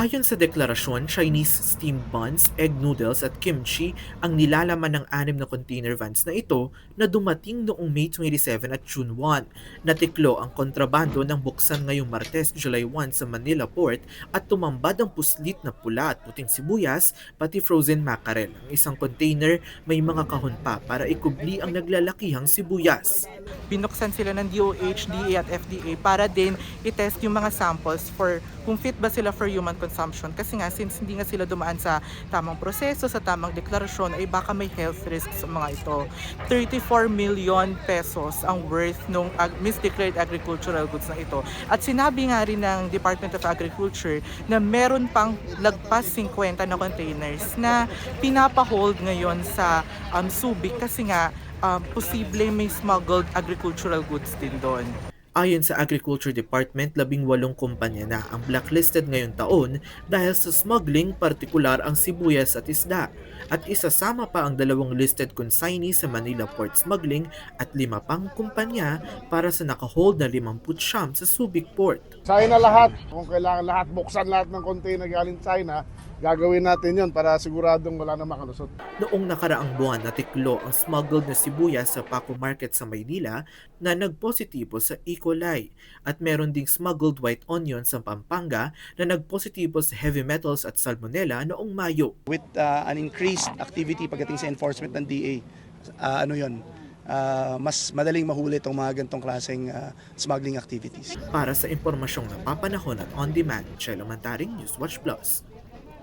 Ayon sa deklarasyon, Chinese steamed buns, egg noodles at kimchi ang nilalaman ng anim na container vans na ito na dumating noong May 27 at June 1. Natiklo ang kontrabando ng buksan ngayong Martes, July 1 sa Manila Port at tumambad ang puslit na pula at puting sibuyas pati frozen mackerel. Ang isang container may mga kahon pa para ikubli ang naglalakihang sibuyas. Binuksan sila ng DOH, DA at FDA para din i-test yung mga samples for kung fit ba sila for human consumption. Kasi nga, since hindi nga sila dumaan sa tamang proseso, sa tamang deklarasyon, ay baka may health risks sa mga ito. 34 million pesos ang worth ng ag- misdeclared agricultural goods na ito. At sinabi nga rin ng Department of Agriculture na meron pang lagpas 50 na containers na pinapahold ngayon sa um, Subic kasi nga um, posible may smuggled agricultural goods din doon. Ayon sa Agriculture Department, labing walong kumpanya na ang blacklisted ngayong taon dahil sa smuggling partikular ang sibuyas at isda. At isasama pa ang dalawang listed consignee sa Manila Port Smuggling at lima pang kumpanya para sa nakahold na 50 sa Subic Port. China lahat. Kung kailangan lahat, buksan lahat ng container galing China, gagawin natin yon para siguradong wala na makalusot. Noong nakaraang buwan, natiklo ang smuggled na sibuyas sa Paco Market sa Maynila na nagpositibo sa E. coli at meron ding smuggled white onion sa Pampanga na nagpositibo sa heavy metals at salmonella noong Mayo. with uh, an increased activity pagdating sa enforcement ng DA, uh, ano yon uh, mas madaling mahuli itong mga ganitong klaseng uh, smuggling activities. Para sa impormasyong napapanahon at on-demand, Chelo Mantaring, Newswatch Plus.